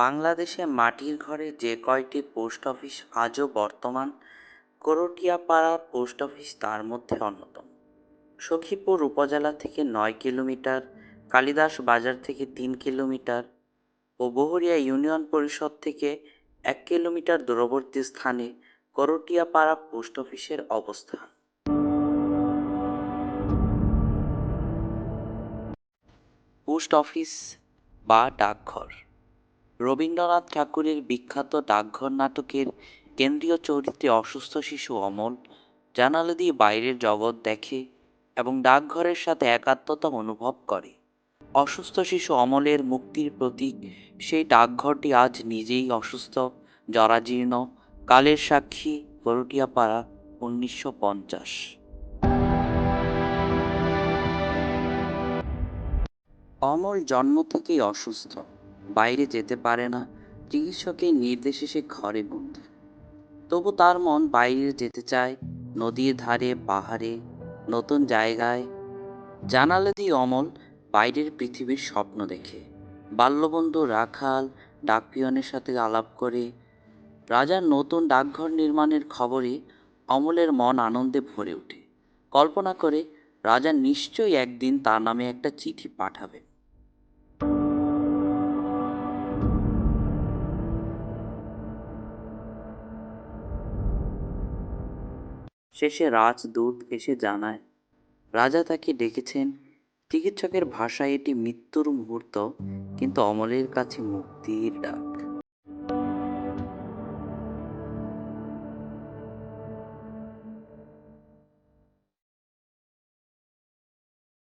বাংলাদেশে মাটির ঘরে যে কয়টি পোস্ট অফিস আজও বর্তমান, করটিয়াপাড়া পোস্ট অফিস তার মধ্যে অন্যতম। সখীপুর উপজেলা থেকে নয় কিলোমিটার, কালিদাস বাজার থেকে তিন কিলোমিটার ও বহুরিয়া ইউনিয়ন পরিষদ থেকে এক কিলোমিটার দূরবর্তী স্থানে করটিয়াপাড়া পোস্ট অফিসের অবস্থান। পোস্ট অফিস বা ডাকঘর। রবীন্দ্রনাথ ঠাকুরের বিখ্যাত ডাকঘর নাটকের কেন্দ্রীয় চরিত্রে অসুস্থ শিশু অমল জানালা দিয়ে বাইরের জগৎ দেখে এবং ডাকঘরের সাথে একাত্মতা অনুভব করে। অসুস্থ শিশু অমলের মুক্তির প্রতীক, সেই ডাকঘরটি আজ নিজেই অসুস্থ, জরাজীর্ণ, কালের সাক্ষী, গরুটিয়াপাড়া, উনিশশো পঞ্চাশ। অমল জন্ম থেকেই অসুস্থ। বাইরে যেতে পারে না। চিকিৎসকের নির্দেশে সে ঘরে বন্দি। তবু তার মন বাইরে যেতে চায়, নদীর ধারে, পাহাড়ে, নতুন জায়গায়। জানালা দিয়ে অমল বাইরের পৃথিবীর স্বপ্ন দেখে। বাল্যবন্ধু রাখাল ডাকপিয়নের সাথে আলাপ করে। রাজার নতুন ডাকঘর নির্মাণের খবরে অমলের মন আনন্দে ভরে ওঠে। কল্পনা করে, রাজা নিশ্চয়ই একদিন তার নামে একটা চিঠি পাঠাবেন। শেষে রাজদূত এসে জানায়, রাজা তাকে ডেকেছেন। চিকিৎসকের ভাষায় এটি মৃত্যুর মুহূর্ত, কিন্তু অমলের কাছে মুক্তির ডাক।